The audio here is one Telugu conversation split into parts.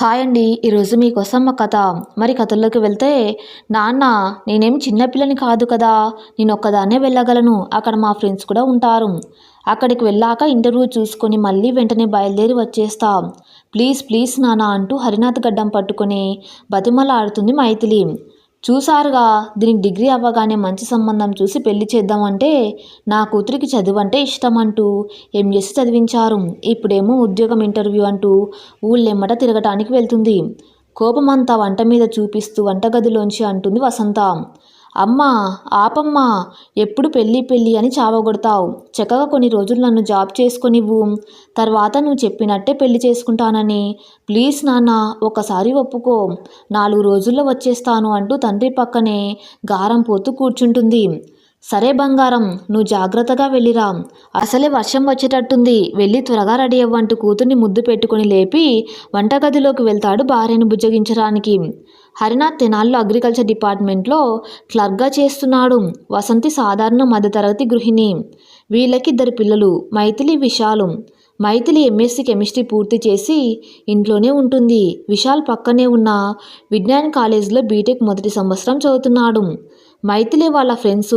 హాయ్ అండి. ఈరోజు మీకోసం మా కథ. మరి కథల్లోకి వెళ్తే నాన్న నేనేం చిన్నపిల్లని కాదు కదా. నేను ఒక్కదాన్నే వెళ్ళగలను. అక్కడ మా ఫ్రెండ్స్ కూడా ఉంటారు. అక్కడికి వెళ్ళాక ఇంటర్వ్యూ చూసుకొని మళ్ళీ వెంటనే బయలుదేరి వచ్చేస్తా. ప్లీజ్ ప్లీజ్ నాన్న అంటూ హరినాథ్ గడ్డం పట్టుకొని బతిమలాడుతుంది మైథిలి. చూసారుగా దీనికి డిగ్రీ అవ్వగానే మంచి సంబంధం చూసి పెళ్ళి చేద్దామంటే నా కూతురికి చదువు అంటే ఇష్టం అంటూ ఎంఎస్సి చదివించారు. ఇప్పుడేమో ఉద్యోగం ఇంటర్వ్యూ అంటూ ఊళ్ళెమ్మట తిరగటానికి వెళ్తుంది. కోపమంతా వంట మీద చూపిస్తూ వంటగదిలోంచి అంటుంది వసంత. అమ్మా ఆపమ్మా ఎప్పుడు పెళ్ళి పెళ్ళి అని చావగొడతావు. చక్కగా కొన్ని రోజులు నన్ను జాబ్ చేసుకొనివ్వు. తర్వాత నువ్వు చెప్పినట్టే పెళ్ళి చేసుకుంటానని. ప్లీజ్ నాన్న ఒకసారి ఒప్పుకో. నాలుగు రోజుల్లో వచ్చేస్తాను అంటూ తండ్రి పక్కనే గారం పోతూ కూర్చుంటుంది. సరే బంగారం నువ్వు జాగ్రత్తగా వెళ్ళిరా అసలే వర్షం వచ్చేటట్టుంది. వెళ్ళి త్వరగా రెడీ అవ్వంటూ కూతుర్ని ముద్దు పెట్టుకొని లేపి వంటగదిలోకి వెళ్తాడు భార్యను బుజ్జగించడానికి. హరినాథ్ తెనాల్లో అగ్రికల్చర్ డిపార్ట్మెంట్లో క్లర్క్గా చేస్తున్నాడు. వసంతి సాధారణ మధ్యతరగతి గృహిణి. వీళ్ళకి ఇద్దరు పిల్లలు మైథిలి విశాలు. మైథిలి ఎంఎస్సి కెమిస్ట్రీ పూర్తి చేసి ఇంట్లోనే ఉంటుంది. విశాల్ పక్కనే ఉన్న విజ్ఞాన్ కాలేజీలో బీటెక్ మొదటి సంవత్సరం చదువుతున్నాడు. మైథిలి వాళ్ళ ఫ్రెండ్స్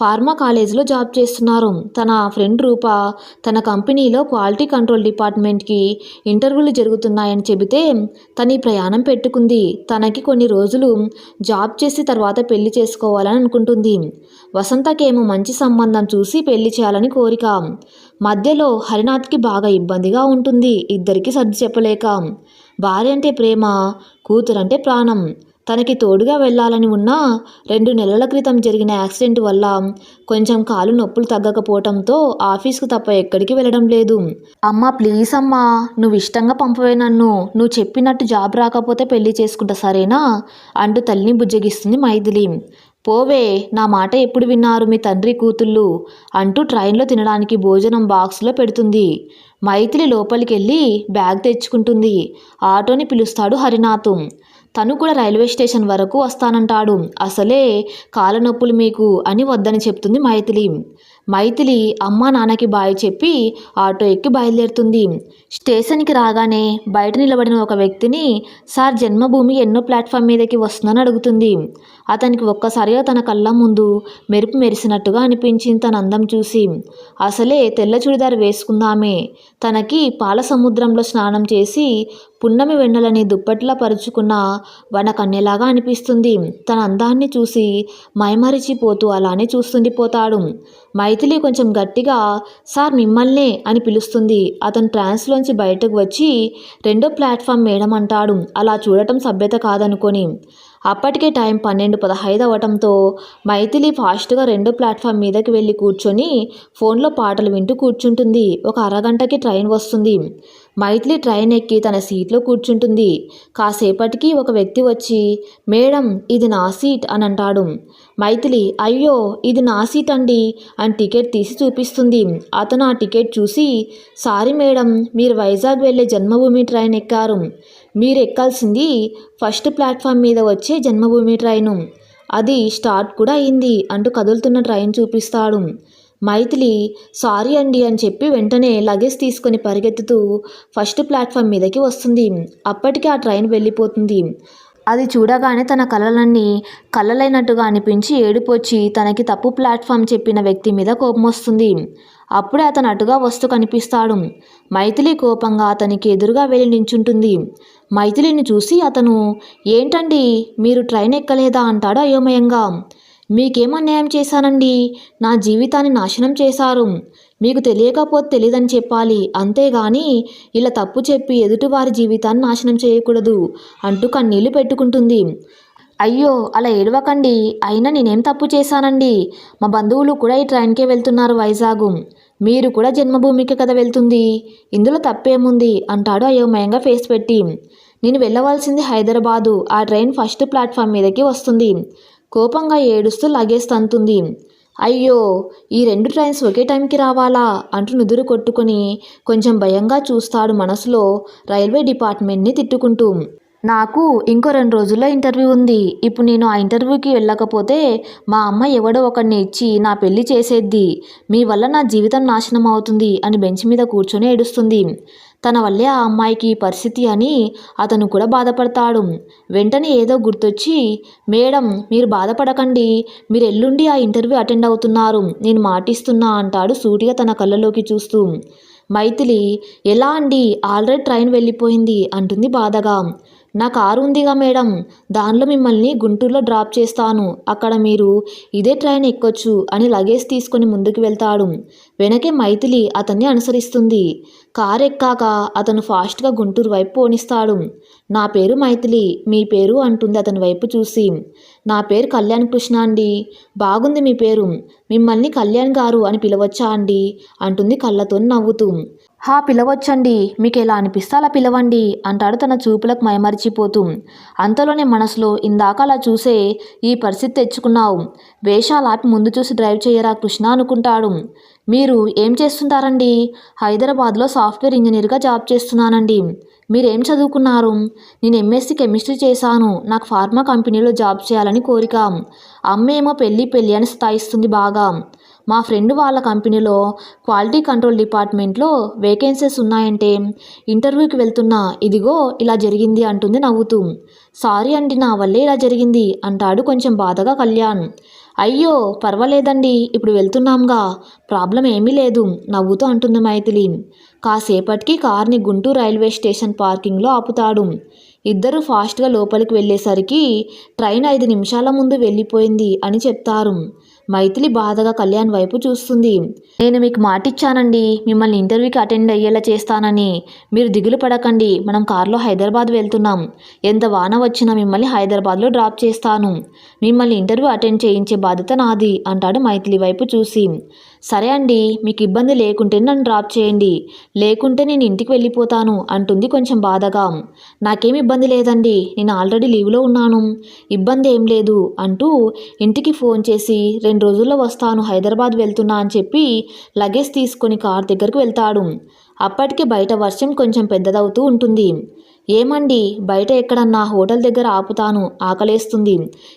ఫార్మా కాలేజీలో జాబ్ చేస్తున్నారు. తన ఫ్రెండ్ రూప తన కంపెనీలో క్వాలిటీ కంట్రోల్ డిపార్ట్మెంట్కి ఇంటర్వ్యూలు జరుగుతున్నాయని చెబితే తన ఈ ప్రయాణం పెట్టుకుంది. తనకి కొన్ని రోజులు జాబ్ చేసి తర్వాత పెళ్ళి చేసుకోవాలని అనుకుంటుంది. వసంతకేమో మంచి సంబంధం చూసి పెళ్ళి చేయాలని కోరిక. మధ్యలో హరినాథ్కి బాగా ఇబ్బందిగా ఉంటుంది. ఇద్దరికి సర్ది చెప్పలేక. భార్య అంటే ప్రేమ కూతురంటే ప్రాణం. తనకి తోడుగా వెళ్ళాలని ఉన్నా రెండు నెలల క్రితం జరిగిన యాక్సిడెంట్ వల్ల కొంచెం కాలు నొప్పులు తగ్గకపోవటంతో ఆఫీస్కు తప్ప ఎక్కడికి వెళ్ళడం లేదు. అమ్మా ప్లీజ్ అమ్మా నువ్వు ఇష్టంగా పంపవే నన్ను. నువ్వు చెప్పినట్టు జాబ్ రాకపోతే పెళ్ళి చేసుకుంటా సరేనా? అంటూ తల్లిని బుజ్జగిస్తుంది మైథిలి. పోవే నా మాట ఎప్పుడు విన్నారు మీ తండ్రి కూతుళ్ళు? అంటూ ట్రైన్లో తినడానికి భోజనం బాక్స్లో పెడుతుంది. మైథిలి లోపలికి వెళ్ళి బ్యాగ్ తెచ్చుకుంటుంది. ఆటోని పిలుస్తాడు హరినాథం. తను కూడా రైల్వే స్టేషన్ వరకు వస్తానంటాడు. అసలే కాలనొప్పులు నొప్పులు మీకు అని వద్దని చెప్తుంది మైథిలి. మైథిలి అమ్మా నాన్నకి బాయ్ చెప్పి ఆటో ఎక్కి బయలుదేరుతుంది. స్టేషన్కి రాగానే బయట నిలబడిన ఒక వ్యక్తిని సార్ జన్మభూమి ఎన్నో ప్లాట్ఫామ్ మీదకి వస్తుందని అడుగుతుంది. అతనికి ఒక్కసారిగా తన కళ్ళ ముందు మెరుపు మెరిసినట్టుగా అనిపించింది తన అందం చూసి. అసలే తెల్ల చుడిదారు వేసుకుందామే. తనకి పాల సముద్రంలో స్నానం చేసి పున్నమి వెన్నెలని దుప్పట్లా పరుచుకున్న వనకన్నెలాగా అనిపిస్తుంది. తన అందాన్ని చూసి మైమరిచిపోతూ అలానే చూస్తుండిపోతాడు మైథిలి కొంచెం గట్టిగా సార్ మిమ్మల్నే అని పిలుస్తుంది. అతను ట్రాన్స్లోంచి బయటకు వచ్చి రెండో ప్లాట్ఫామ్ మేడం అంటాడు. అలా చూడటం సభ్యత కాదనుకొని. అప్పటికే టైం పన్నెండు పదహైదు అవ్వటంతో మైథిలి ఫాస్ట్గా రెండో ప్లాట్ఫామ్ మీదకి వెళ్ళి కూర్చొని ఫోన్లో పాటలు వింటూ కూర్చుంటుంది. ఒక అరగంటకి ట్రైన్ వస్తుంది. మైథిలి ట్రైన్ ఎక్కి తన సీట్లో కూర్చుంటుంది. కాసేపటికి ఒక వ్యక్తి వచ్చి మేడం ఇది నా సీట్ అని అంటాడు. మైథిలి అయ్యో ఇది నా సీట్ అండి అని టికెట్ తీసి చూపిస్తుంది. అతను ఆ టికెట్ చూసి సారీ మేడం మీరు వైజాగ్ వెళ్ళే జన్మభూమి ట్రైన్ ఎక్కారు. మీరు ఎక్కాల్సింది ఫస్ట్ ప్లాట్ఫామ్ మీద వచ్చే జన్మభూమి ట్రైను. అది స్టార్ట్ కూడా అయింది అంటూ కదులుతున్న ట్రైన్ చూపిస్తాడు. మైథిలి సారీ అండి అని చెప్పి వెంటనే లగేజ్ తీసుకొని పరిగెత్తుతూ ఫస్ట్ ప్లాట్ఫామ్ మీదకి వస్తుంది. అప్పటికే ఆ ట్రైన్ వెళ్ళిపోతుంది. అది చూడగానే తన కలలన్నీ కళ్ళలైనట్టుగా అనిపించి ఏడుపొచ్చి తనకి తప్పు ప్లాట్ఫామ్ చెప్పిన వ్యక్తి మీద కోపం వస్తుంది. అప్పుడే అతను అటుగా వస్తూ కనిపిస్తాడు. మైథిలి కోపంగా అతనికి ఎదురుగా వెళ్ళి నించుంటుంది. మైథిలిని చూసి అతను ఏంటండి మీరు ట్రైన్ ఎక్కలేదా? అంటాడు అయోమయంగా. మీకేం అన్యాయం చేశానండి. నా జీవితాన్ని నాశనం చేశారు. మీకు తెలియకపోతే తెలియదని చెప్పాలి. అంతేగాని ఇలా తప్పు చెప్పి ఎదుటివారి జీవితాన్ని నాశనం చేయకూడదు అంటూ కన్నీళ్ళు పెట్టుకుంటుంది. అయ్యో అలా ఏడవకండి. అయినా నేనేం తప్పు చేశానండి? మా బంధువులు కూడా ఈ ట్రైన్కే వెళ్తున్నారు వైజాగ్. మీరు కూడా జన్మభూమికి కదా వెళ్తుంది. ఇందులో తప్పేముంది? అంటాడు అయోమయంగా ఫేస్ పెట్టి. నేను వెళ్ళవలసింది హైదరాబాదు. ఆ ట్రైన్ ఫస్ట్ ప్లాట్ఫామ్ మీదకి వస్తుంది. కోపంగా ఏడుస్తూ లగేజ్ తంతుంది. అయ్యో ఈ రెండు ట్రైన్స్ ఒకే టైంకి రావాలా? అంటూ నుదురు కొట్టుకొని కొంచెం భయంగా చూస్తాడు మనసులో రైల్వే డిపార్ట్మెంట్ని తిట్టుకుంటూ. నాకు ఇంకో రెండు రోజుల్లో ఇంటర్వ్యూ ఉంది. ఇప్పుడు నేను ఆ ఇంటర్వ్యూకి వెళ్ళకపోతే మా అమ్మ ఎవడో ఒకడిని ఇచ్చి నా పెళ్ళి చేసేద్ది. మీ వల్ల నా జీవితం నాశనం అవుతుంది అని బెంచ్ మీద కూర్చొని ఏడుస్తుంది. తన వల్లే ఆ అమ్మాయికి పరిస్థితి అని అతను కూడా బాధపడతాడు. వెంటనే ఏదో గుర్తొచ్చి మేడం మీరు బాధపడకండి. మీరు ఎల్లుండి ఆ ఇంటర్వ్యూ అటెండ్ అవుతున్నారు. నేను మాటిస్తున్నా అంటాడు సూటిగా తన కళ్ళలోకి చూస్తూ. మైథిలి ఎలా అండి? ఆల్రెడీ ట్రైన్ వెళ్ళిపోయింది అంటుంది బాధగా. నా కారు ఉందిగా మేడం. దానిలో మిమ్మల్ని గుంటూరులో డ్రాప్ చేస్తాను. అక్కడ మీరు ఇదే ట్రైన్ ఎక్కొచ్చు అని లగేజ్ తీసుకొని ముందుకు వెళ్తాడు. వెనకే మైథిలి అతన్ని అనుసరిస్తుంది. కారు ఎక్కాక అతను ఫాస్ట్గా గుంటూరు వైపు పోనిస్తాడు. నా పేరు మైథిలి. మీ పేరు అంటుంది అతని వైపు చూసి. నా పేరు కళ్యాణ్ కృష్ణ అండి. బాగుంది మీ పేరు. మిమ్మల్ని కళ్యాణ్ గారు అని పిలవచ్చా అండి? అంటుంది కళ్ళతో నవ్వుతూ. హా పిలవచ్చండి. మీకు ఎలా అనిపిస్తే అలా పిలవండి అంటాడు తన చూపులకు మైమరిచిపోతూ. అంతలోనే మనసులో ఇందాక అలా చూసే ఈ పరిస్థితి తెచ్చుకున్నావు. వేషాలు ఆపి ముందు చూసి డ్రైవ్ చేయరా కృష్ణ అనుకుంటాడు. మీరు ఏం చేస్తుంటారండి? హైదరాబాద్లో సాఫ్ట్వేర్ ఇంజనీర్గా జాబ్ చేస్తున్నానండి. మీరేం చదువుకున్నారు? నేను ఎంఎస్సి కెమిస్ట్రీ చేశాను. నాకు ఫార్మా కంపెనీలో జాబ్ చేయాలని కోరిక. అమ్మ ఏమో పెళ్ళి పెళ్ళి అని స్థాయిస్తుంది బాగా. మా ఫ్రెండ్ వాళ్ళ కంపెనీలో క్వాలిటీ కంట్రోల్ డిపార్ట్మెంట్లో వేకెన్సీస్ ఉన్నాయంటే ఇంటర్వ్యూకి వెళ్తున్నా ఇదిగో ఇలా జరిగింది అంటుంది నవ్వుతూ. సారీ అండి నా వల్లే ఇలా జరిగింది అంటాడు కొంచెం బాధగా కళ్యాణ్. అయ్యో పర్వాలేదండి ఇప్పుడు వెళ్తున్నాంగా ప్రాబ్లం ఏమీ లేదు నవ్వుతూ అంటుంది మైథిలి. కాసేపటికి కార్ని గుంటూరు రైల్వే స్టేషన్ పార్కింగ్లో ఆపుతాడు. ఇద్దరు ఫాస్ట్గా లోపలికి వెళ్ళేసరికి ట్రైన్ ఐదు నిమిషాల ముందు వెళ్ళిపోయింది అని చెప్తారు. మైథిలి బాధగా కళ్యాణ్ వైపు చూస్తుంది. నేను మీకు మాటిచ్చానండి. మిమ్మల్ని ఇంటర్వ్యూకి అటెండ్ అయ్యేలా చేస్తానని. మీరు దిగులు పడకండి. మనం కారులో హైదరాబాద్ వెళ్తున్నాం. ఎంత వాన వచ్చినా మిమ్మల్ని హైదరాబాద్లో డ్రాప్ చేస్తాను. మిమ్మల్ని ఇంటర్వ్యూ అటెండ్ చేయించే బాధ్యత నాది అంటాడు మైథిలి వైపు చూసి. సరే అండి మీకు ఇబ్బంది లేకుంటే నన్ను డ్రాప్ చేయండి. లేకుంటే నేను ఇంటికి వెళ్ళిపోతాను అంటుంది కొంచెం బాధగా. నాకేం ఇబ్బంది లేదండి నేను ఆల్రెడీ లీవ్లో ఉన్నాను. ఇబ్బంది ఏం లేదు అంటూ ఇంటికి ఫోన్ చేసి రెండు రోజుల్లో వస్తాను హైదరాబాద్ వెళ్తున్నా అని చెప్పి లగేజ్ తీసుకొని కార్ దగ్గరకు వెళ్తాడు. అప్పటికే బయట వర్షం కొంచెం పెద్దదవుతూ ఉంటుంది. ఏమండి బయట ఎక్కడన్నా హోటల్ దగ్గర ఆపుతాను ఆకలేస్తుంది.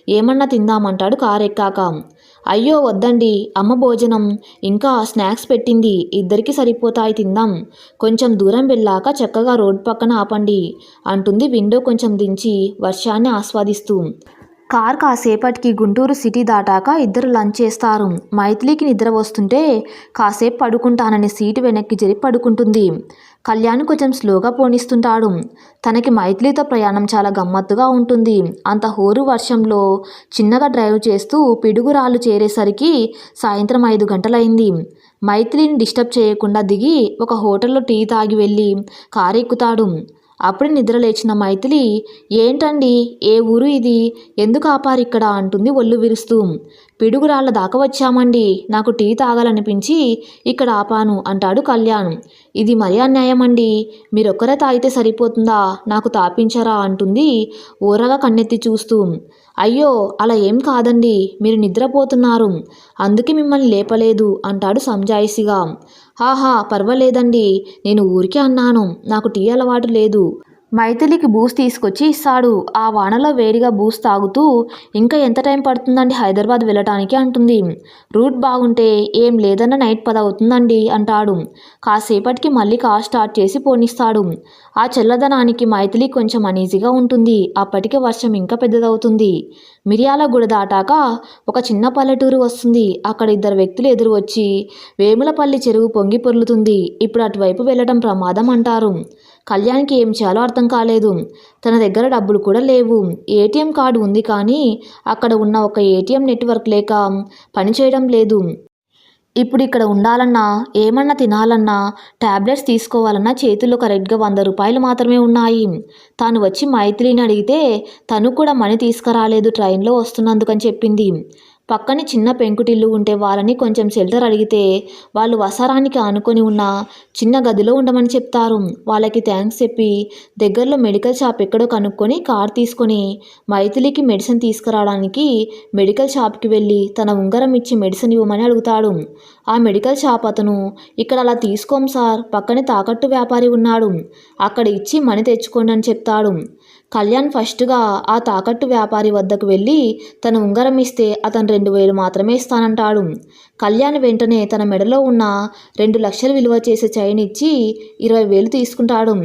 ఏమన్నా తిందామంటాడు కారు ఎక్కాక. అయ్యో వద్దండి అమ్మ భోజనం. ఇంకా స్నాక్స్ పెట్టింది ఇద్దరికి సరిపోతాయి తిందాం. కొంచెం దూరం వెళ్ళాక చక్కగా రోడ్ పక్కన ఆపండి అంటుంది విండో కొంచెం దించి వర్షాన్ని ఆస్వాదిస్తూ. కార్ కాసేపటికి గుంటూరు సిటీ దాటాక ఇద్దరు లంచ్ చేస్తారు. మైథిలికి నిద్ర వస్తుంటే కాసేపు పడుకుంటానని సీటు వెనక్కి జరిపి పడుకుంటుంది. కళ్యాణ్ కొంచెం స్లోగా పోనిస్తుంటాడు. తనకి మైథిలితో ప్రయాణం చాలా గమ్మత్తుగా ఉంటుంది. అంత హోరు వర్షంలో చిన్నగా డ్రైవ్ చేస్తూ పిడుగురాళ్ళు చేరేసరికి సాయంత్రం ఐదు గంటలైంది. మైథిలిని డిస్టర్బ్ చేయకుండా దిగి ఒక హోటల్లో టీ తాగి వెళ్ళి కారు ఎక్కుతాడు అప్పుడే నిద్ర లేచిన మైథిలి ఏంటండి? ఏ ఊరు ఇది? ఎందుకు ఆపారు ఇక్కడ? అంటుంది ఒళ్ళు విరుస్తూ. పిడుగురాళ్ళ దాకా వచ్చామండి. నాకు టీ తాగాలనిపించి ఇక్కడ ఆపాను అంటాడు కళ్యాణ్. ఇది మరీ అన్యాయం అండి మీరొక్కరే తాగితే సరిపోతుందా? నాకు తాపించరా? అంటుంది ఊరగా కన్నెత్తి చూస్తూ. అయ్యో అలా ఏం కాదండి. మీరు నిద్రపోతున్నారు. అందుకే మిమ్మల్ని లేపలేదు అంటాడు సంజాయిసిగా ఆహా పర్వాలేదండి. నేను ఊరికే అన్నాను. నాకు టీ అలవాటు లేదు. మైథిలికి బూస్ తీసుకొచ్చి ఇస్తాడు ఆ వానలో వేడిగా బూస్ తాగుతూ ఇంకా ఎంత టైం పడుతుందండి హైదరాబాద్ వెళ్ళటానికి? అంటుంది. రూట్ బాగుంటే ఏం లేదన్న నైట్ పద అవుతుందండి అంటాడు. కాసేపటికి మళ్ళీ కార్ స్టార్ట్ చేసి పోనిస్తాడు. ఆ చల్లదనానికి మైథిలి కొంచెం అనీజీగా ఉంటుంది. అప్పటికే వర్షం ఇంకా పెద్దదవుతుంది. మిరియాల గుడి దాటాక ఒక చిన్న పల్లెటూరు వస్తుంది. అక్కడ ఇద్దరు వ్యక్తులు ఎదురు వచ్చి వేములపల్లి చెరువు పొంగి పొర్లుతుంది. ఇప్పుడు అటువైపు వెళ్ళడం ప్రమాదం అంటారు. కళ్యాణ్కి ఏం చేయాలో అర్థం కాలేదు. తన దగ్గర డబ్బులు కూడా లేవు. ఏటీఎం కార్డు ఉంది కానీ అక్కడ ఉన్న ఒక ఏటీఎం నెట్వర్క్ లేక పనిచేయడం లేదు. ఇప్పుడు ఇక్కడ ఉండాలన్నా ఏమన్నా తినాలన్నా ట్యాబ్లెట్స్ తీసుకోవాలన్నా చేతుల్లో కరెక్ట్గా వంద రూపాయలు మాత్రమే ఉన్నాయి. తాను వచ్చి మైత్రిని అడిగితే తను కూడా మనీ తీసుకురాలేదు ట్రైన్లో వస్తున్నందుకని చెప్పింది. పక్కనే చిన్న పెంకుటిల్లు ఉంటే వాళ్ళని కొంచెం షెల్టర్ అడిగితే వాళ్ళు వసారానికి ఆనుకొని ఉన్న చిన్న గదిలో ఉండమని చెప్తారు. వాళ్ళకి థ్యాంక్స్ చెప్పి దగ్గరలో మెడికల్ షాప్ ఎక్కడో కనుక్కొని కార్ తీసుకొని మైథిలికి మెడిసిన్ తీసుకురావడానికి మెడికల్ షాప్కి వెళ్ళి తన ఉంగరం ఇచ్చి మెడిసిన్ ఇవ్వమని అడుగుతాడు. ఆ మెడికల్ షాప్ అతను ఇక్కడ అలా తీసుకోం సార్ పక్కనే తాకట్టు వ్యాపారి ఉన్నాడు. అక్కడ ఇచ్చి మనీ తెచ్చుకోండి అని చెప్తాడు. కళ్యాణ్ ఫస్ట్గా ఆ తాకట్టు వ్యాపారి వద్దకు వెళ్ళి తన ఉంగరం ఇస్తే అతను రెండు వేలు మాత్రమే ఇస్తానంటాడు. కళ్యాణ్ వెంటనే తన మెడలో ఉన్న రెండు లక్షలు విలువ చేసే చైన్ ఇచ్చి ఇరవై వేలు తీసుకుంటాడు.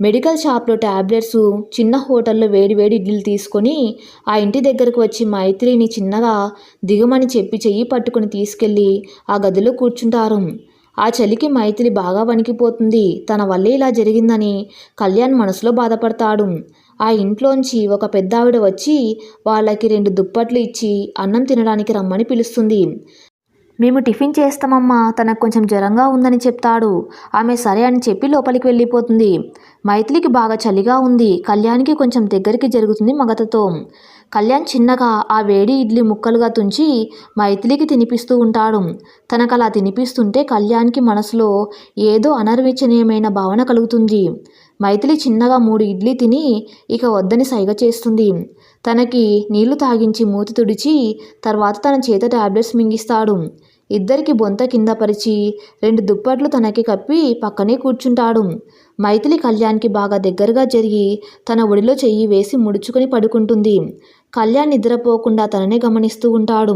మెడికల్ షాప్లో ట్యాబ్లెట్స్ చిన్న హోటల్లో వేడి వేడి ఇడ్లీలు తీసుకొని ఆ ఇంటి దగ్గరకు వచ్చి మైత్రిని చిన్నగా దిగమని చెప్పి చెయ్యి పట్టుకుని తీసుకెళ్ళి ఆ గదిలో కూర్చుంటారు. ఆ చలికి మైత్రి బాగా వణికిపోతుంది. తన వల్లే ఇలా జరిగిందని కళ్యాణ్ మనసులో బాధపడతాడు. ఆ ఇంట్లోంచి ఒక పెద్ద ఆవిడ వచ్చి వాళ్ళకి రెండు దుప్పట్లు ఇచ్చి అన్నం తినడానికి రమ్మని పిలుస్తుంది. మేము టిఫిన్ చేస్తామమ్మా తనకు కొంచెం జ్వరంగా ఉందని చెప్తాడు. ఆమె సరే అని చెప్పి లోపలికి వెళ్ళిపోతుంది. మైథిలికి బాగా చలిగా ఉంది. కళ్యాణ్కి కొంచెం దగ్గరికి జరుగుతుంది మగతతో. కళ్యాణ్ చిన్నగా ఆ వేడి ఇడ్లీ ముక్కలుగా తుంచి మైథిలికి తినిపిస్తూ ఉంటాడు. తనకు అలా తినిపిస్తుంటే కళ్యాణ్కి మనసులో ఏదో అనర్వచనీయమైన భావన కలుగుతుంది. మైథిలి చిన్నగా మూడు ఇడ్లీ తిని ఇక వద్దని సైగ చేస్తుంది. తనకి నీళ్ళు తాగించి మూతి తుడిచి తర్వాత తన చేత టాబ్లెట్స్ మింగిస్తాడు. ఇద్దరికి బొంత కింద పరిచి రెండు దుప్పట్లు తనకి కప్పి పక్కనే కూర్చుంటాడు. మైథిలి కళ్యాణ్కి బాగా దగ్గరగా జరిగి తన ఒడిలో చెయ్యి వేసి ముడుచుకొని పడుకుంటుంది. కళ్యాణ్ నిద్రపోకుండా తననే గమనిస్తూ ఉంటాడు.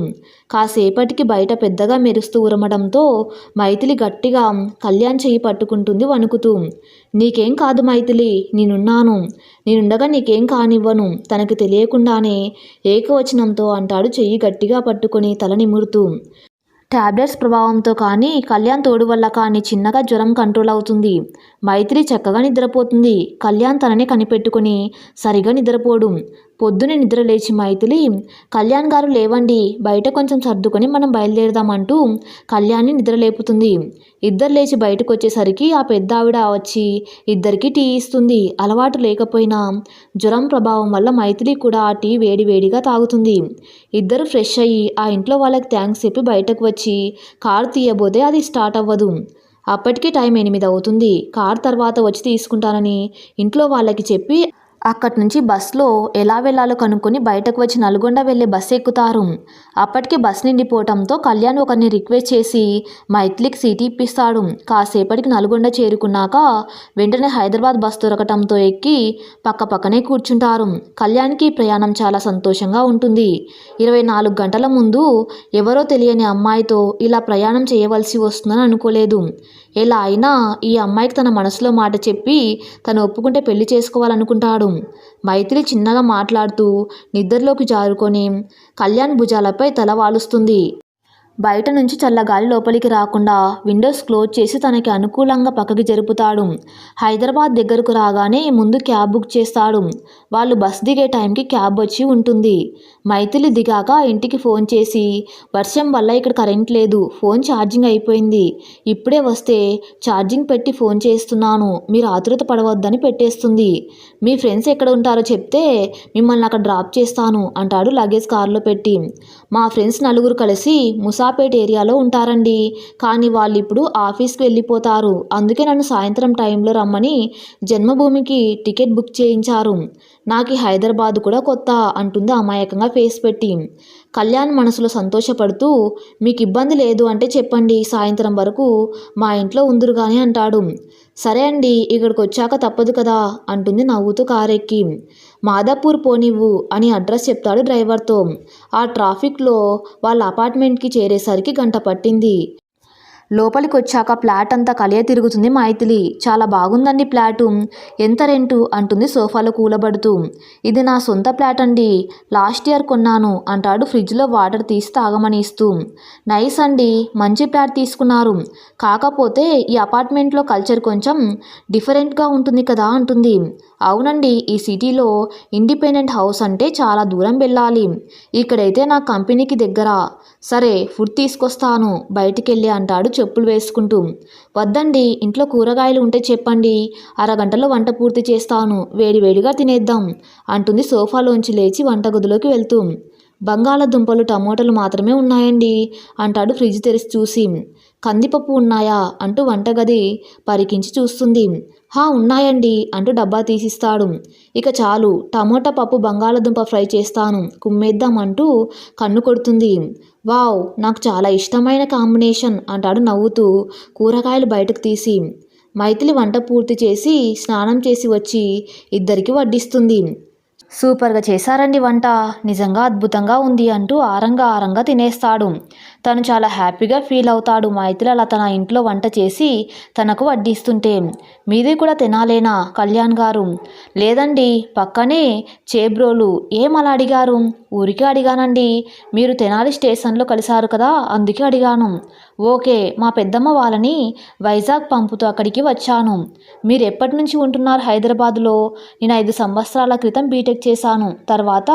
కాసేపటికి బయట పెద్దగా మెరుస్తూ ఉరమడంతో మైథిలి గట్టిగా కళ్యాణ్ చెయ్యి పట్టుకుంటుంది వణుకుతూ. నీకేం కాదు మైథిలి నేనున్నాను. నేనుండగా నీకేం కానివ్వను. తనకి తెలియకుండానే ఏకవచనంతో అంటాడు చెయ్యి గట్టిగా పట్టుకొని తల నిమురుతూ. టాబ్లెట్స్ ప్రభావంతో కానీ కళ్యాణ్ తోడు వల్ల కానీ చిన్నగా జ్వరం కంట్రోల్ అవుతుంది. మైత్రి చక్కగా నిద్రపోతుంది. కళ్యాణ్ తనని కనిపెట్టుకుని సరిగా నిద్రపోడు. పొద్దునే నిద్ర లేచి మైథిలి కళ్యాణ్ గారు లేవండి బయట కొంచెం సర్దుకొని మనం బయలుదేరదామంటూ కళ్యాణ్ని నిద్రలేపుతుంది ఇద్దరు లేచి బయటకు వచ్చేసరికి ఆ పెద్ద ఆవిడ వచ్చి ఇద్దరికి టీ ఇస్తుంది అలవాటు లేకపోయినా. జ్వరం ప్రభావం వల్ల మైథిలి కూడా ఆ టీ వేడివేడిగా తాగుతుంది. ఇద్దరు ఫ్రెష్ అయ్యి ఆ ఇంట్లో వాళ్ళకి థ్యాంక్స్ చెప్పి బయటకు వచ్చి కారు తీయబోతే అది స్టార్ట్ అవ్వదు. అప్పటికి టైం ఎనిమిది అవుతుంది. కార్ తర్వాత వచ్చి తీసుకుంటానని ఇంట్లో వాళ్ళకి చెప్పి అక్కడి నుంచి బస్సులో ఎలా వెళ్ళాలో కనుక్కొని బయటకు వచ్చి నల్గొండ వెళ్ళే బస్సు ఎక్కుతారు. అప్పటికే బస్ నిండిపోవటంతో కళ్యాణ్ ఒకరిని రిక్వెస్ట్ చేసి మైథిలికి సీట్ ఇప్పిస్తాడు. కాసేపటికి నల్గొండ చేరుకున్నాక వెంటనే హైదరాబాద్ బస్ దొరకటంతో ఎక్కి పక్క పక్కనే కూర్చుంటారు. కళ్యాణ్కి ప్రయాణం చాలా సంతోషంగా ఉంటుంది. ఇరవై నాలుగు గంటల ముందు ఎవరో తెలియని అమ్మాయితో ఇలా ప్రయాణం చేయవలసి వస్తుందని అనుకోలేదు. ఎలా అయినా ఈ అమ్మాయికి తన మనసులో మాట చెప్పి తను ఒప్పుకుంటే పెళ్ళి చేసుకోవాలనుకుంటాడు. మైత్రి చిన్నగా మాట్లాడుతూ నిద్రలోకి జారుకొని కళ్యాణ్ భుజాలపై తల వాలుస్తుంది. బయట నుంచి చల్లగాలి లోపలికి రాకుండా విండోస్ క్లోజ్ చేసి తనకి అనుకూలంగా పక్కకి జరుపుతాడు. హైదరాబాద్ దగ్గరకు రాగానే ముందు క్యాబ్ బుక్ చేస్తాడు. వాళ్ళు బస్ దిగే టైంకి క్యాబ్ వచ్చి ఉంటుంది. మైథిలి దిగాక ఇంటికి ఫోన్ చేసి వర్షం వల్ల ఇక్కడ కరెంట్ లేదు ఫోన్ ఛార్జింగ్ అయిపోయింది. ఇప్పుడే వస్తే ఛార్జింగ్ పెట్టి ఫోన్ చేస్తున్నాను. మీరు ఆతృత పడవద్దని పెట్టేస్తుంది. మీ ఫ్రెండ్స్ ఎక్కడ ఉంటారో చెప్తే మిమ్మల్ని అక్కడ డ్రాప్ చేస్తాను అంటాడు లగేజ్ కారులో పెట్టి. మా ఫ్రెండ్స్ నలుగురు కలిసి నర్సాపేట ఏరియాలో ఉంటారండి. కానీ వాళ్ళు ఇప్పుడు ఆఫీస్కి వెళ్ళిపోతారు. అందుకే నన్ను సాయంత్రం టైంలో రమ్మని జన్మభూమికి టికెట్ బుక్ చేయించారు. నాకు హైదరాబాద్ కూడా కొత్త అంటుంది అమాయకంగా ఫేస్ పెట్టి. కళ్యాణ్ మనసులో సంతోషపడుతూ మీకు ఇబ్బంది లేదు అంటే చెప్పండి సాయంత్రం వరకు మా ఇంట్లో ఉందిరుగానే అంటాడు. సరే అండి ఇక్కడికి వచ్చాక తప్పదు కదా అంటుంది నవ్వుతూ కారెక్కి. మాదాపూర్ పోనివ్వు అని అడ్రస్ చెప్తాడు డ్రైవర్తో. ఆ ట్రాఫిక్లో వాళ్ళ అపార్ట్మెంట్కి చేరేసరికి గంట పట్టింది. లోపలికి వచ్చాక అంతా కలియ తిరుగుతుంది మైథిలి. చాలా బాగుందండి ప్లాటు ఎంత రెంటు? అంటుంది సోఫాలో కూలబడుతూ. ఇది నా సొంత ప్లాట్ అండి. లాస్ట్ ఇయర్ కొన్నాను అంటాడు ఫ్రిడ్జ్లో వాటర్ తీసి తాగమని ఇస్తూ. నైస్ అండి. మంచి ఫ్లాట్ తీసుకున్నారు. కాకపోతే ఈ అపార్ట్మెంట్లో కల్చర్ కొంచెం డిఫరెంట్గా ఉంటుంది కదా అంటుంది. అవునండి. ఈ సిటీలో ఇండిపెండెంట్ హౌస్ అంటే చాలా దూరం వెళ్ళాలి. ఇక్కడైతే నా కంపెనీకి దగ్గర. సరే ఫుడ్ తీసుకొస్తాను బయటికి వెళ్ళి అంటాడు చెప్పులు వేసుకుంటూ. వద్దండి ఇంట్లో కూరగాయలు ఉంటే చెప్పండి అరగంటలో వంట పూర్తి చేస్తాను వేడివేడిగా తినేద్దాం అంటుంది సోఫాలోంచి లేచి వంటగదిలోకి వెళ్తూ. బంగాళదుంపలు టమోటాలు మాత్రమే ఉన్నాయండి అంటాడు ఫ్రిడ్జ్ తెరిచి చూసి. కందిపప్పు ఉన్నాయా అంటూ వంటగది పరికించి చూస్తుంది. హా ఉన్నాయండి అంటూ డబ్బా తీసిస్తాడు. ఇక చాలు టమోటా పప్పు బంగాళదుంప ఫ్రై చేస్తాను కుమ్మేద్దాం అంటూ కన్ను కొడుతుంది. వావ్ నాకు చాలా ఇష్టమైన కాంబినేషన్ అంటాడు నవ్వుతూ కూరగాయలు బయటకు తీసి. మైథిలి వంట పూర్తి చేసి స్నానం చేసి వచ్చి ఇద్దరికి వడ్డిస్తుంది. సూపర్గా చేశారండి వంట నిజంగా అద్భుతంగా ఉంది అంటూ ఆరంగా ఆరంగా తినేస్తాడు. తను చాలా హ్యాపీగా ఫీల్ అవుతాడు మైత్రి అలా తన ఇంట్లో వంట చేసి తనకు వడ్డిస్తుంటే మీది కూడా తినాలేనా కళ్యాణ్ గారు? లేదండి పక్కనే చేబ్రోలు. ఏం అలా అడిగారు? ఊరికే అడిగానండి. మీరు తెనాలి స్టేషన్లో కలిశారు కదా అందుకే అడిగాను. ఓకే మా పెద్దమ్మ వాళ్ళని వైజాగ్ పంపుతూ అక్కడికి వచ్చాను. మీరు ఎప్పటి నుంచి ఉంటున్నారు హైదరాబాద్లో? నేను ఐదు సంవత్సరాల క్రితం బీటెక్ చేశాను. తర్వాత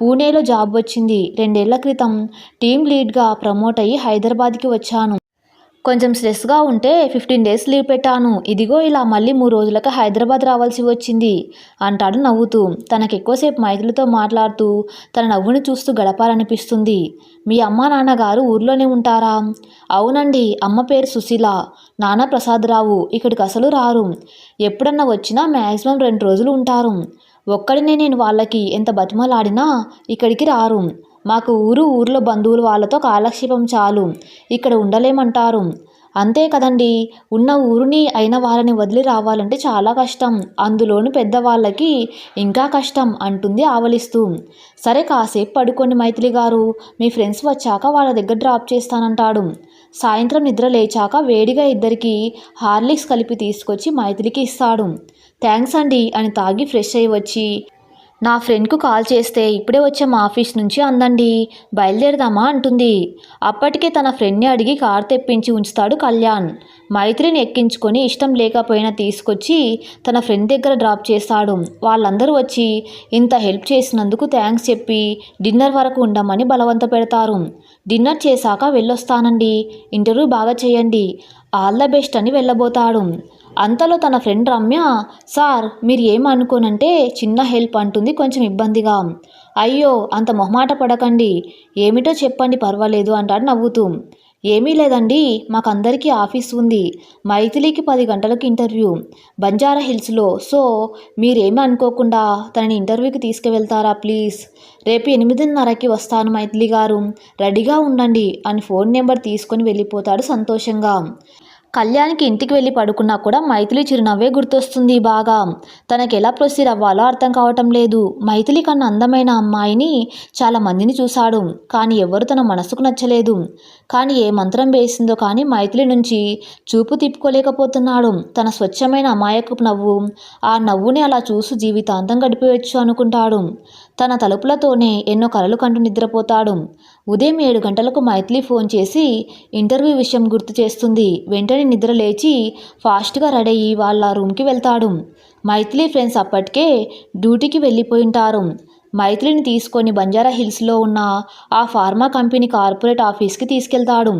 పూణేలో జాబ్ వచ్చింది. రెండేళ్ళ క్రితం టీం లీడ్గా ప్రమోట్ అయ్యి హైదరాబాద్కి వచ్చాను. కొంచెం స్ట్రెస్గా ఉంటే ఫిఫ్టీన్ డేస్ లీవ్ పెట్టాను. ఇదిగో ఇలా మళ్ళీ మూడు రోజులకు హైదరాబాద్ రావాల్సి వచ్చింది అంటాడు నవ్వుతూ. తనకు ఎక్కువసేపు మైతులతో మాట్లాడుతూ తన నవ్వుని చూస్తూ గడపాలనిపిస్తుంది. మీ అమ్మ నాన్నగారు ఊర్లోనే ఉంటారా? అవునండి అమ్మ పేరు సుశీల. నాన్న ప్రసాదరావు. ఇక్కడికి అసలు రారు. ఎప్పుడన్నా వచ్చినా మ్యాక్సిమం రెండు రోజులు ఉంటారు. ఒక్కడినే నేను వాళ్ళకి ఎంత బతిమలాడినా ఇక్కడికి రారు. మాకు ఊరు ఊర్లో బంధువులు వాళ్ళతో కాలక్షేపం చాలు. ఇక్కడ ఉండలేమంటారు. అంతే కదండి. ఉన్న ఊరిని అయిన వాళ్ళని వదిలి రావాలంటే చాలా కష్టం. అందులోని పెద్దవాళ్ళకి ఇంకా కష్టం అంటుంది ఆవలిస్తూ. సరే కాసేపు పడుకోండి మైథిలి గారు. మీ ఫ్రెండ్స్ వచ్చాక వాళ్ళ దగ్గర డ్రాప్ చేస్తానంటాడు. సాయంత్రం నిద్ర లేచాక వేడిగా ఇద్దరికి హార్లిక్స్ కలిపి తీసుకొచ్చి మైథిలికి ఇస్తాడు. థ్యాంక్స్ అండి అని తాగి ఫ్రెష్ అయ్యి వచ్చి నా ఫ్రెండ్కు కాల్ చేస్తే ఇప్పుడే వచ్చే మా ఆఫీస్ నుంచి అందండి బయలుదేరదామా అంటుంది. అప్పటికే తన ఫ్రెండ్ని అడిగి కార్ తెప్పించి ఉంచుతాడు కళ్యాణ్. మైత్రిని ఎక్కించుకొని ఇష్టం లేకపోయినా తీసుకొచ్చి తన ఫ్రెండ్ దగ్గర డ్రాప్ చేస్తాడు. వాళ్ళందరూ వచ్చి ఇంత హెల్ప్ చేసినందుకు థ్యాంక్స్ చెప్పి డిన్నర్ వరకు ఉండమని బలవంత పెడతారు. డిన్నర్ చేశాక వెళ్ళొస్తానండి ఇంటర్వ్యూ బాగా చేయండి ఆల్ ద బెస్ట్ అని వెళ్ళబోతాడు. అంతలో తన ఫ్రెండ్ రమ్య సార్ మీరు ఏమనుకోనంటే చిన్న హెల్ప్ అంటుంది కొంచెం ఇబ్బందిగా. అయ్యో అంత మొహమాట పడకండి. ఏమిటో చెప్పండి పర్వాలేదు అంటాడు నవ్వుతూ. ఏమీ లేదండి మాకందరికీ ఆఫీస్ ఉంది. మైథిలీకి పది గంటలకు ఇంటర్వ్యూ. బంజారా హిల్స్లో. సో మీరేమీ అనుకోకుండా తనని ఇంటర్వ్యూకి తీసుకువెళ్తారా ప్లీజ్? రేపు ఎనిమిదిన్నరకి వస్తాను మైథిలి గారు. రెడీగా ఉండండి అని ఫోన్ నెంబర్ తీసుకొని వెళ్ళిపోతాడు సంతోషంగా. కళ్యాణ్కి ఇంటికి వెళ్ళి పడుకున్నా కూడా మైథిలి చిరునవ్వే గుర్తొస్తుంది బాగా తనకి ఎలా ప్రొసీడ్ అవ్వాలో అర్థం కావటం లేదు. మైథిలి కన్నా అందమైన అమ్మాయిని చాలా మందిని చూశాడు. కానీ ఎవరు తన మనసుకు నచ్చలేదు. కానీ ఏ మంత్రం వేసిందో కానీ మైథిలి నుంచి చూపు తిప్పుకోలేకపోతున్నాడు. తన స్వచ్ఛమైన అమాయకపు నవ్వు ఆ నవ్వుని అలా చూసి జీవితాంతం గడిపేయచ్చు అనుకుంటాడు. తన తలుపులతోనే ఎన్నో కలలు కంటూ నిద్రపోతాడు. ఉదయం ఏడు గంటలకు మైథిలి ఫోన్ చేసి ఇంటర్వ్యూ విషయం గుర్తు చేస్తుంది. వెంటనే నిద్ర లేచి ఫాస్ట్గా రెడీ అయ్యి వాళ్ళ రూమ్కి వెళ్తాడు. మైథిలి ఫ్రెండ్స్ అప్పటికే డ్యూటీకి వెళ్ళిపోయి ఉంటారు మైథిలిని తీసుకొని బంజారా హిల్స్లో ఉన్న ఆ ఫార్మా కంపెనీ కార్పొరేట్ ఆఫీస్కి తీసుకెళ్తాడు.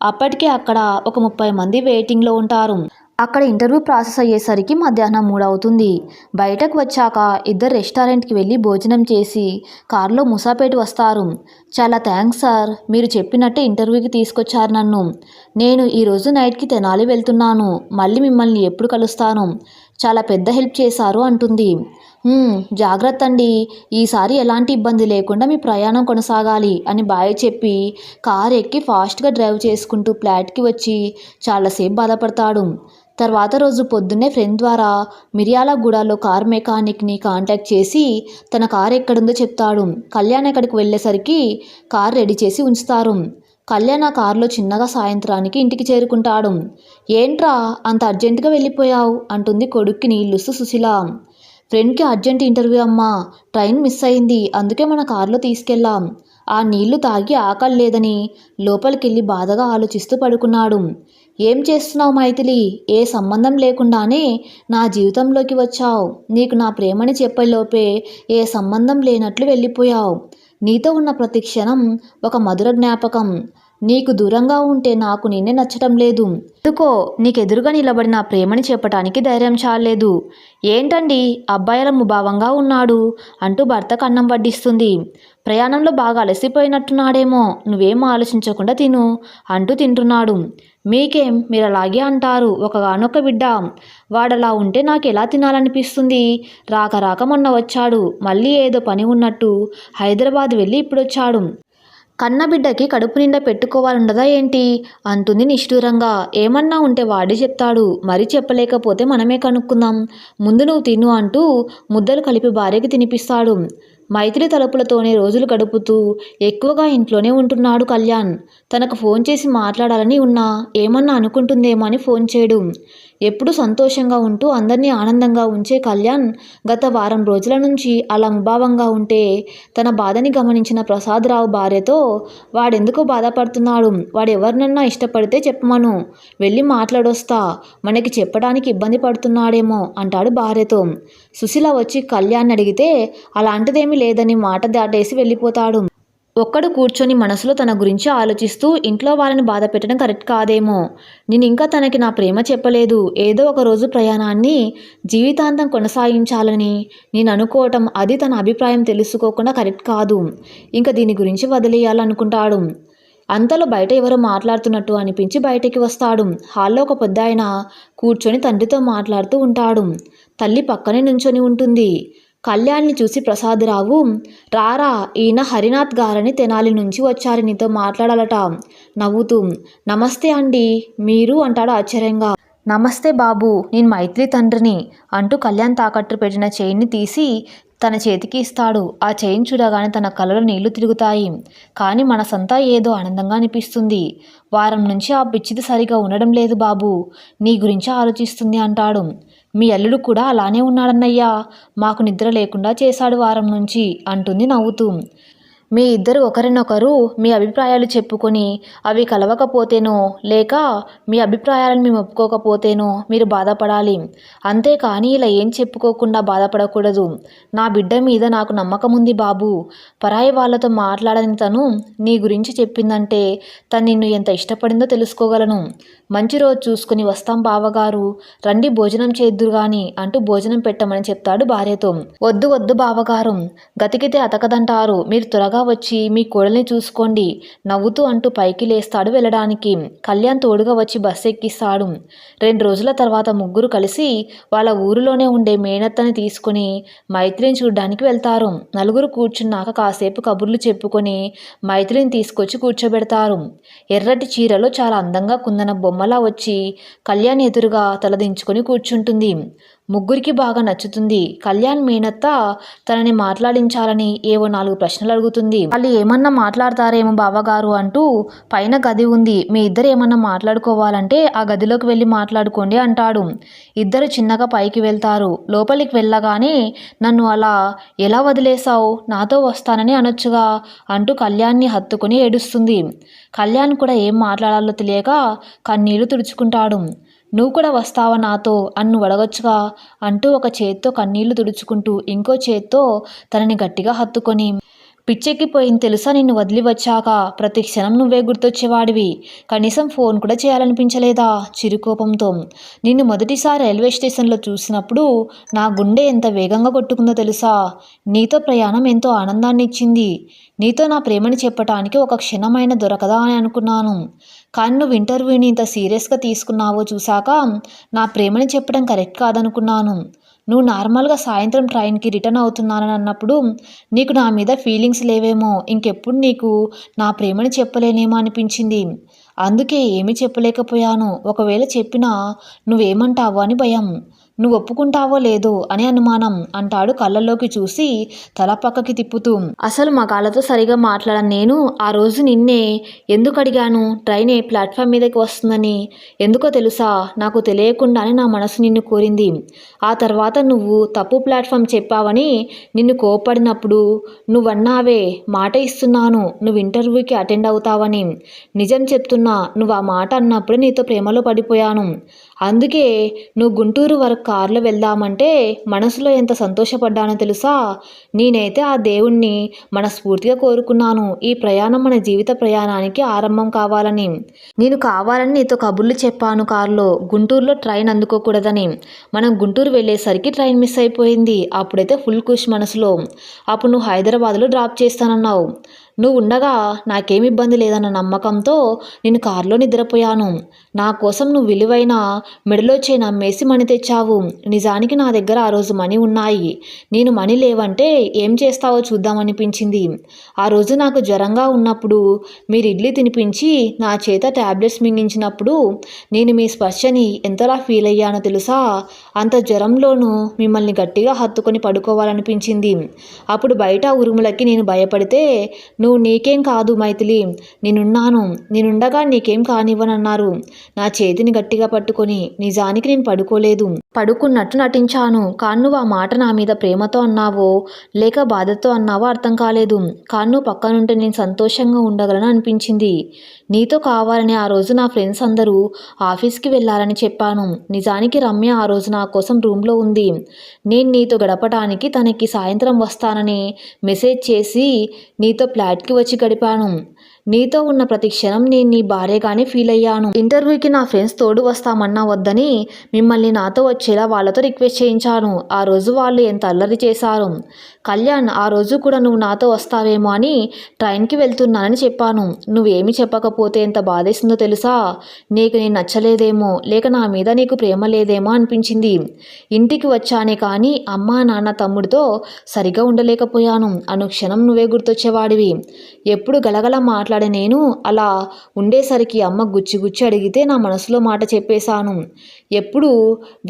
అప్పటికే అక్కడ ఒక ముప్పై మంది వెయిటింగ్లో ఉంటారు. అక్కడ ఇంటర్వ్యూ ప్రాసెస్ అయ్యేసరికి మధ్యాహ్నం మూడు అవుతుంది బయటకు వచ్చాక ఇద్దరు రెస్టారెంట్కి వెళ్ళి భోజనం చేసి కారులో ముసాపేట వస్తారు. చాలా థ్యాంక్స్ సార్. మీరు చెప్పినట్టే ఇంటర్వ్యూకి తీసుకొచ్చారు నన్ను. నేను ఈరోజు నైట్కి తెనాలి వెళ్తున్నాను. మళ్ళీ మిమ్మల్ని ఎప్పుడు కలుస్తాను? చాలా పెద్ద హెల్ప్ చేశారు అంటుంది. జాగ్రత్త అండి. ఈసారి ఎలాంటి ఇబ్బంది లేకుండా మీ ప్రయాణం కొనసాగాలి అని బాయ్ చెప్పి కారు ఎక్కి ఫాస్ట్గా డ్రైవ్ చేసుకుంటూ ఫ్లాట్కి వచ్చి చాలాసేపు బాధపడతాడు. తర్వాత రోజు పొద్దున్నే ఫ్రెండ్ ద్వారా మిర్యాలగూడలో కార్ మెకానిక్ని కాంటాక్ట్ చేసి తన కార్ ఎక్కడుందో చెప్తాడు. కళ్యాణ్ అక్కడికి వెళ్ళేసరికి కార్ రెడీ చేసి ఉంచుతారు. కళ్యాణ్ ఆ కారులో చిన్నగా సాయంత్రానికి ఇంటికి చేరుకుంటాడు. ఏంట్రా అంత అర్జెంటుగా వెళ్ళిపోయావు? అంటుంది కొడుక్కి నీళ్ళుస్తూ సుశీల. ఫ్రెండ్కి అర్జెంట్ ఇంటర్వ్యూ అమ్మా ట్రైన్ మిస్ అయింది అందుకే మన కారులో తీసుకెళ్ళాం. ఆ నీళ్ళు తాగి ఆకలి లేదని లోపలికెళ్ళి బాధగా ఆలోచిస్తూ పడుకున్నాడు. ఏం చేస్తున్నావు మైథిలి? ఏ సంబంధం లేకుండానే నా జీవితంలోకి వచ్చావు. నీకు నా ప్రేమని చెప్పేలోపే ఏ సంబంధం లేనట్లు వెళ్ళిపోయావు. నీతో ఉన్న ప్రతి క్షణం ఒక మధుర జ్ఞాపకం. నీకు దూరంగా ఉంటే నాకు నిన్నే నచ్చటం లేదు. ఎందుకో నీకెదురుగా నిలబడి నా ప్రేమని చెప్పటానికి ధైర్యం చాలేదు ఏంటండి? అబ్బాయిల ముభావంగా ఉన్నాడు అంటూ భర్త కన్నం వడ్డిస్తుంది. ప్రయాణంలో బాగా అలసిపోయినట్టున్నాడేమో. నువ్వేం ఆలోచించకుండా తిను అంటూ తింటున్నాడు. మీకేం? మీరు అలాగే అంటారు. ఒకగానొక బిడ్డ. వాడలా ఉంటే నాకు ఎలా తినాలనిపిస్తుంది? రాక రాక మొన్న వచ్చాడు. మళ్ళీ ఏదో పని ఉన్నట్టు హైదరాబాద్ వెళ్ళి ఇప్పుడొచ్చాడు. కన్న కన్నబిడ్డకి కడుపు నిండా పెట్టుకోవాలండదా ఏంటి? అంటుంది నిష్ఠూరంగా. ఏమన్నా ఉంటే వాడే చెప్తాడు. మరీ చెప్పలేకపోతే మనమే కనుక్కుందాం. ముందు నువ్వు తిను అంటూ ముద్దలు కలిపి భార్యకి తినిపిస్తాడు. మైత్రి తలుపులతోనే రోజులు గడుపుతూ ఎక్కువగా ఇంట్లోనే ఉంటున్నాడు కళ్యాణ్. తనకు ఫోన్ చేసి మాట్లాడాలని ఉన్నా ఏమన్నా అనుకుంటుందేమో అని ఫోన్ చేయడు. ఎప్పుడూ సంతోషంగా ఉంటూ అందరినీ ఆనందంగా ఉంచే కళ్యాణ్ గత వారం రోజుల నుంచి అలా ముభావంగా ఉంటే తన బాధని గమనించిన ప్రసాదరావు భార్యతో వాడెందుకు బాధపడుతున్నాడు? వాడు ఎవరినన్నా ఇష్టపడితే చెప్పమను. వెళ్ళి మాట్లాడొస్తా. మనకి చెప్పడానికి ఇబ్బంది పడుతున్నాడేమో అంటాడు భార్యతో. సుశీల వచ్చి కళ్యాణ్ అడిగితే అలాంటిదేమీ లేదని మాట దాటేసి వెళ్ళిపోతాడు. ఒక్కడు కూర్చొని మనసులో తన గురించి ఆలోచిస్తూ ఇంట్లో వాళ్ళని బాధ పెట్టడం కరెక్ట్ కాదేమో. నేను ఇంకా తనకి నా ప్రేమ చెప్పలేదు. ఏదో ఒక రోజు ప్రయాణాన్ని జీవితాంతం కొనసాగించాలని నేను అనుకోవటం అది తన అభిప్రాయం తెలుసుకోకుండా కరెక్ట్ కాదు. ఇంకా దీని గురించి వదిలేయాలనుకుంటాడు. అంతలో బయట ఎవరో మాట్లాడుతున్నట్టు అనిపించి బయటికి వస్తాడు. హాల్లో ఒక పెద్దాయన కూర్చొని తండ్రితో మాట్లాడుతూ ఉంటాడు. తల్లి పక్కనే నుంచొని ఉంటుంది. కళ్యాణ్ని చూసి ప్రసాదరావు రారా ఈయన హరినాథ్ గారని తెనాలి నుంచి వచ్చారు నీతో మాట్లాడాలట నవ్వుతూ. నమస్తే అండి మీరు అంటాడు ఆశ్చర్యంగా. నమస్తే బాబు నేను మైత్రి తండ్రిని అంటూ కళ్యాణ్ తాకట్టు పెట్టిన చైన్ని తీసి తన చేతికి ఇస్తాడు. ఆ చైన్ చూడగానే తన కళ్ళలో నీళ్ళు తిరుగుతాయి. కానీ మనసంతా ఏదో ఆనందంగా అనిపిస్తుంది. వారం నుంచి ఆ పిచ్చిది సరిగా ఉండడం లేదు బాబు. నీ గురించి ఆలోచిస్తుంది అంటాడు. మీ అల్లుడు కూడా అలానే ఉన్నాడన్నయ్యా. మాకు నిద్ర లేకుండా చేశాడు వారం నుంచి అంటుంది నవ్వుతూ. మీ ఇద్దరు ఒకరినొకరు మీ అభిప్రాయాలు చెప్పుకొని అవి కలవకపోతేనో లేక మీ అభిప్రాయాలను మేము ఒప్పుకోకపోతేనో మీరు బాధపడాలి. అంతేకాని ఇలా ఏం చెప్పుకోకుండా బాధపడకూడదు. నా బిడ్డ మీద నాకు నమ్మకం ఉంది బాబు. పరాయి వాళ్ళతో మాట్లాడని తను నీ గురించి చెప్పిందంటే తను నిన్ను ఎంత ఇష్టపడిందో తెలుసుకోగలను. మంచి రోజు చూసుకుని వస్తాం బావగారు. రండి భోజనం చేద్దురు గాని అంటూ భోజనం పెట్టమని చెప్తాడు భార్యతో. వద్దు వద్దు బావగారు. గతికితే అతకదంటారు. మీరు త్వరగా వచ్చి మీ కోడల్ని చూసుకోండి. నవ్వుతూ అంటూ పైకి లేస్తాడు వెళ్ళడానికి. కళ్యాణ్ తోడుగా వచ్చి బస్సు ఎక్కిస్తాడు. రెండు రోజుల తర్వాత ముగ్గురు కలిసి వాళ్ళ ఊరిలోనే ఉండే మేనత్తని తీసుకుని మైత్రిని చూడడానికి వెళ్తారు. నలుగురు కూర్చున్నాక కాసేపు కబుర్లు చెప్పుకొని మైత్రిని తీసుకొచ్చి కూర్చోబెడతారు. ఎర్రటి చీరలో చాలా అందంగా కుందన బొమ్మలా వచ్చి కళ్యాణ్ ఎదురుగా తలదించుకొని కూర్చుంటుంది. ముగ్గురికి బాగా నచ్చుతుంది. కళ్యాణ్ మేనత్త తనని మాట్లాడించాలని ఏవో నాలుగు ప్రశ్నలు అడుగుతుంది. వాళ్ళు ఏమన్నా మాట్లాడతారేమో బావగారు అంటూ పైన గది ఉంది. మీ ఇద్దరు ఏమన్నా మాట్లాడుకోవాలంటే ఆ గదిలోకి వెళ్ళి మాట్లాడుకోండి అంటాడు. ఇద్దరు చిన్నగా పైకి వెళ్తారు. లోపలికి వెళ్ళగానే నన్ను అలా ఎలా వదిలేసావు నాతో వస్తానని అనొచ్చుగా అంటూ కళ్యాణ్ని హత్తుకుని ఏడుస్తుంది. కళ్యాణ్ కూడా ఏం మాట్లాడాలో తెలియక కన్నీళ్ళు తుడుచుకుంటాడు. నువ్వు కూడా వస్తావా నాతో? అన్ను అడగొచ్చుగా అంటూ ఒక చేత్తో కన్నీళ్ళు తుడుచుకుంటూ ఇంకో చేత్తో తనని గట్టిగా హత్తుకొని పిచ్చెక్కిపోయింది తెలుసా నిన్ను వదిలి వచ్చాక ప్రతి క్షణం నువ్వే గుర్తొచ్చేవాడివి. కనీసం ఫోన్ కూడా చేయాలనిపించలేదా? చిరుకోపంతో నిన్ను మొదటిసారి రైల్వే స్టేషన్లో చూసినప్పుడు నా గుండె ఎంత వేగంగా కొట్టుకుందో తెలుసా? నీతో ప్రయాణం ఎంతో ఆనందాన్ని ఇచ్చింది. నీతో నా ప్రేమని చెప్పటానికి ఒక క్షణమైన దొరకదా అని అనుకున్నాను. కానీ నువ్వు ఇంటర్వ్యూని ఇంత సీరియస్గా తీసుకున్నావో చూశాక నా ప్రేమని చెప్పడం కరెక్ట్ కాదనుకున్నాను. నువ్వు నార్మల్గా సాయంత్రం ట్రైన్కి రిటర్న్ అవుతున్నానని అన్నప్పుడు నీకు నా మీద ఫీలింగ్స్ లేవేమో ఇంకెప్పుడు నీకు నా ప్రేమని చెప్పలేనేమో అనిపించింది. అందుకే ఏమీ చెప్పలేకపోయాను. ఒకవేళ చెప్పినా నువ్వేమంటావు అని భయం. నువ్వు ఒప్పుకుంటావో లేదో అని అనుమానం అంటాడు కళ్ళల్లోకి చూసి తల పక్కకి తిప్పుతూ. అసలు మా కాళ్ళతో సరిగా మాట్లాడను నేను ఆ రోజు నిన్నే ఎందుకు అడిగాను? ట్రైన్ ఏ ప్లాట్ఫామ్ మీదకి వస్తుందని. ఎందుకో తెలుసా? నాకు తెలియకుండానే నా మనసు నిన్ను కోరింది. ఆ తర్వాత నువ్వు తప్పు ప్లాట్ఫామ్ చెప్పావని నిన్ను కోపడినప్పుడు నువ్వన్నావే మాట ఇస్తున్నాను నువ్వు ఇంటర్వ్యూకి అటెండ్ అవుతావని. నిజం చెప్తున్నా నువ్వు ఆ మాట అన్నప్పుడు నీతో ప్రేమలో పడిపోయాను. అందుకే నువ్వు గుంటూరు వరకు కారులో వెళ్దామంటే మనసులో ఎంత సంతోషపడ్డానో తెలుసా? నేనైతే ఆ దేవుణ్ణి మనస్ఫూర్తిగా కోరుకున్నాను. ఈ ప్రయాణం మన జీవిత ప్రయాణానికి ఆరంభం కావాలని. నేను కావాలని నీతో కబుర్లు చెప్పాను కారులో. గుంటూరులో ట్రైన్ అందుకోకూడదని. మనం గుంటూరు వెళ్ళేసరికి ట్రైన్ మిస్ అయిపోయింది. అప్పుడైతే ఫుల్ ఖుష్ మనసులో. అప్పుడు నువ్వు హైదరాబాద్లో డ్రాప్ చేస్తానన్నావు. నువ్వు ఉండగా నాకేమి ఇబ్బంది లేదన్న నమ్మకంతో నేను కారులో నిద్రపోయాను. నా కోసం నువ్వు విలువైన మెడలో చైన్ అమ్మేసి మణి తెచ్చావు. నిజానికి నా దగ్గర ఆ రోజు మనీ ఉన్నాయి. నేను మనీ లేవంటే ఏం చేస్తావో చూద్దామనిపించింది. ఆ రోజు నాకు జ్వరంగా ఉన్నప్పుడు మీరు ఇడ్లీ తినిపించి నా చేత ట్యాబ్లెట్స్ మింగించినప్పుడు నేను మీ స్పర్శని ఎంతలా ఫీల్ అయ్యానో తెలుసా? అంత జ్వరంలోనూ మిమ్మల్ని గట్టిగా హత్తుకొని పడుకోవాలనిపించింది. అప్పుడు బయట ఉరుములకి నేను భయపడితే నువ్వు నీకేం కాదు మైథిలి. నేనున్నాను. నేనుండగా నీకేం కానివ్వనన్నారు. నా చేతిని గట్టిగా పట్టుకొని నిజానికి నేను పడుకోలేదు. పడుకున్నట్టు నటించాను. కాను ఆ మాట నా మీద ప్రేమతో అన్నావో లేక బాధతో అన్నావో అర్థం కాలేదు. కాను పక్కనుంటే నేను సంతోషంగా ఉండగలను అనిపించింది. నీతో కావాలని ఆ రోజు నా ఫ్రెండ్స్ అందరూ ఆఫీస్కి వెళ్ళాలని చెప్పాను. నిజానికి రమ్య ఆ రోజు నా కోసం రూమ్లో ఉంది. నేను నీతో గడపడానికి తనకి సాయంత్రం వస్తానని మెసేజ్ చేసి నీతో ప్లాన్ ఫ్లాట్కి వచ్చి గడిపాను. నీతో ఉన్న ప్రతి క్షణం నేను నీ భార్యగానే ఫీల్ అయ్యాను. ఇంటర్వ్యూకి నా ఫ్రెండ్స్ తోడు వస్తామన్నా వద్దని మిమ్మల్ని నాతో వచ్చేలా వాళ్ళతో రిక్వెస్ట్ చేయించాను. ఆ రోజు వాళ్ళు ఎంత అల్లరి చేశారు. కళ్యాణ్ ఆ రోజు కూడా నువ్వు నాతో వస్తావేమో అని ట్రైన్కి వెళ్తున్నానని చెప్పాను. నువ్వేమి చెప్పకపోతే ఎంత బాధేసిందో తెలుసా? నీకు నేను నచ్చలేదేమో లేక నా మీద నీకు ప్రేమ లేదేమో అనిపించింది. ఇంటికి వచ్చానే కానీ అమ్మ నాన్న తమ్ముడితో సరిగా ఉండలేకపోయాను. అనుక్షణం నువ్వే గుర్తొచ్చేవాడివి. ఎప్పుడు గలగల మాట్లాడే నేను అలా ఉండేసరికి అమ్మ గుచ్చి గుచ్చి అడిగితే నా మనసులో మాట చెప్పేశాను. ఎప్పుడు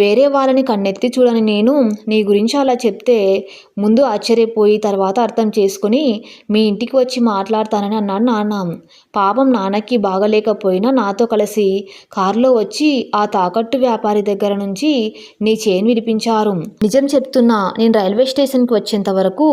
వేరే వాళ్ళని కన్నెత్తి చూడని నేను నీ గురించి అలా చెప్తే ముందు ఆశ్చర్యపోయి తర్వాత అర్థం చేసుకొని మీ ఇంటికి వచ్చి మాట్లాడతానని అన్నాడు నాన్న. పాపం నాన్నకి బాగలేకపోయినా నాతో కలిసి కారులో వచ్చి ఆ తాకట్టు వ్యాపారి దగ్గర నుంచి నీ చేను విడిపించారు. నిజం చెప్తున్నా నేను రైల్వే స్టేషన్కి వచ్చేంత వరకు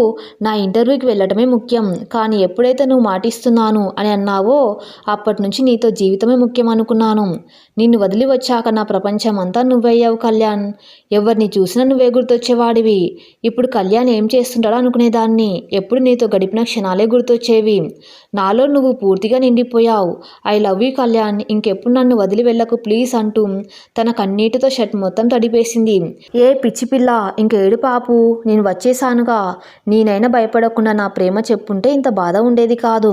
నా ఇంటర్వ్యూకి వెళ్ళటమే ముఖ్యం. కానీ ఎప్పుడైతే నువ్వు మాటిస్తున్నాను అని అన్నావో. అప్పటి నుంచి నీతో జీవితమే ముఖ్యం అనుకున్నాను నిన్ను వదిలి వచ్చాక నా ప్రపంచం అంతా నువ్వయ్యావు కళ్యాణ్. ఎవరిని చూసినా నువ్వే గుర్తొచ్చేవాడివి. ఇప్పుడు కళ్యాణ్ ఏం చేస్తుంటాడో అనుకునేదాన్ని. ఎప్పుడు నీతో గడిపిన క్షణాలే గుర్తొచ్చేవి. నాలో నువ్వు పూర్తిగా నిండిపోయావు. I love you Kalyan. ఇంకెప్పుడు నన్ను వదిలి వెళ్ళకు ప్లీజ్ అంటూ తన కన్నీటితో షర్ట్ మొత్తం తడిపేసింది. ఏ పిచ్చి పిల్ల ఇంకేడు పాపు. నేను వచ్చేసానుగా. నేనైనా భయపడకుండా నా ప్రేమ చెప్పుంటే ఇంత బాధ ఉండేది కాదు.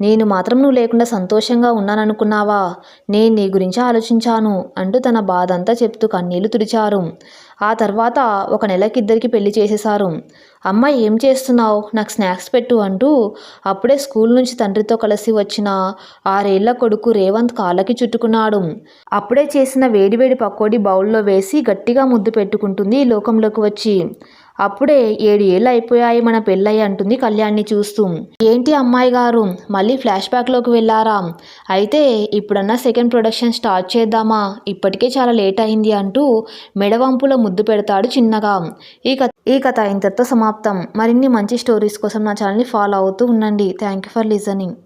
నేను మాత్రం నువ్వు లేకుండా సంతోషంగా ఉన్నాననుకున్నావా? నేను నీ గురించి ఆలోచించాను అంటూ తన బాధ అంతా చెప్తూ కన్నీళ్ళు తుడిచారు. ఆ తర్వాత ఒక నెలకి ఇద్దరికి పెళ్ళి చేసేశారు. అమ్మ ఏం చేస్తున్నావు? నాకు స్నాక్స్ పెట్టు అంటూ అప్పుడే స్కూల్ నుంచి తండ్రితో కలిసి వచ్చిన ఆరేళ్ళ కొడుకు రేవంత్ కాళ్ళకి చుట్టుకున్నాడు. అప్పుడే చేసిన వేడివేడి పకోడీ బౌల్లో వేసి గట్టిగా ముద్దు పెట్టుకుంటుంది ఈ లోకంలోకి వచ్చి. అప్పుడే ఏడు ఏళ్ళు అయిపోయాయి మన పెళ్ళయి అంటుంది కళ్యాణ్ని చూస్తూ. ఏంటి అమ్మాయి గారు? మళ్ళీ ఫ్లాష్ బ్యాక్లోకి వెళ్ళారా? అయితే ఇప్పుడన్నా సెకండ్ ప్రొడక్షన్ స్టార్ట్ చేద్దామా? ఇప్పటికే చాలా లేట్ అయింది అంటూ మెడవంపులో ముద్దు పెడతాడు చిన్నగా. ఈ కథ ఈ కథ ఇంతటితో సమాప్తం. మరిన్ని మంచి స్టోరీస్ కోసం నా ఛానల్ని ఫాలో అవుతూ ఉండండి. Thank you for listening.